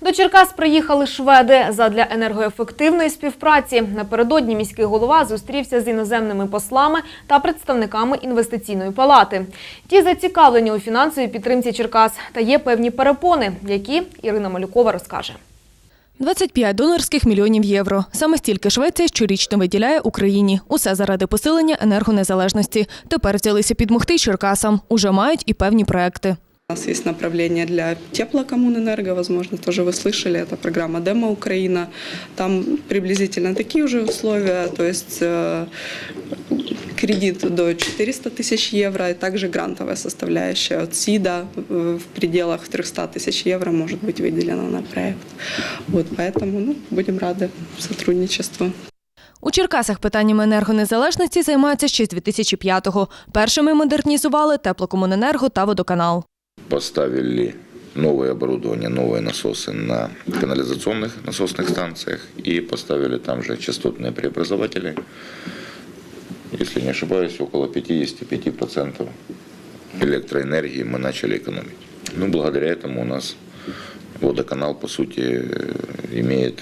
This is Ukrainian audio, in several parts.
До Черкас приїхали шведи задля енергоефективної співпраці. Напередодні міський голова зустрівся з іноземними послами та представниками інвестиційної палати. Ті зацікавлені у фінансовій підтримці Черкас та є певні перепони, які Ірина Малюкова розкаже. 25 донорських мільйонів євро. Саме стільки Швеція щорічно виділяє Україні. Усе заради посилення енергонезалежності. Тепер взялися підмогти Черкасам. Уже мають і певні проекти. У нас есть направление для теплокоммунэнерго, возможно, тоже вы слышали, это программа «Демо Украина». Там приблизительно такие уже условия, то есть э, кредит до 400 тысяч евро, и также грантовая составляющая от СИДа э, в пределах 300 тысяч евро может быть выделена на проект. Вот поэтому ну, будем рады сотрудничеству. У Черкасах питаннями енергонезалежності займаються ще з 2005-го. Першими модернізували теплокомуненерго та водоканал. Поставили новое оборудование, новые насосы на канализационных насосных станциях и поставили там же частотные преобразователи. Если не ошибаюсь, около 55% электроэнергии мы начали экономить. Ну, благодаря этому у нас водоканал, по сути, э, имеет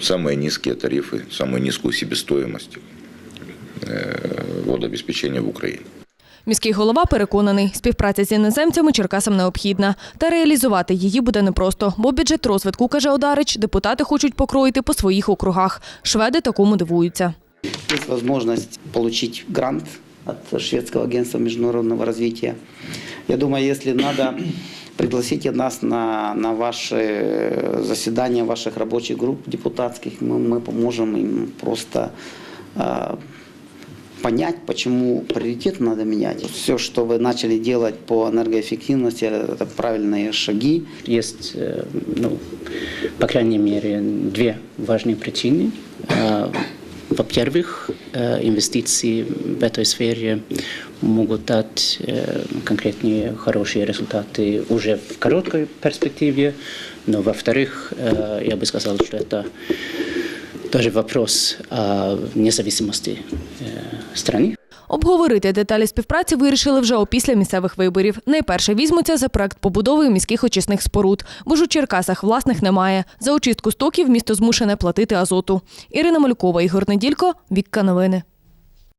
самые низкие тарифы, самую низкую себестоимость э, водообеспечения в Украине. Міський голова переконаний, співпраця з іноземцями Черкасам необхідна. Та реалізувати її буде непросто, бо бюджет розвитку, каже Одарич, депутати хочуть покроїти по своїх округах. Шведи такому дивуються. Есть возможность получить грант от Шведского агентства международного развития. Я думаю, если надо, пригласите нас на, на ваши заседания ваших рабочих групп депутатских. Мы, мы поможем им просто понять, почему приоритет надо менять. Все, что вы начали делать по энергоэффективности, это правильные шаги. Есть, э, ну, по крайней мере, две важные причины. Э, Во-первых, э, инвестиции в этой сфере могут дать конкретные хорошие результаты уже в короткой перспективе. Но, во-вторых, я бы сказал, что это тоже вопрос о независимости э, страны. Обговорити деталі співпраці вирішили вже опісля місцевих виборів. Найперше візьмуться за проект побудови міських очисних споруд, бо ж у Черкасах власних немає. За очистку стоків місто змушене платити азоту. Ірина Малюкова, Ігор Неділько, Вікка Новини.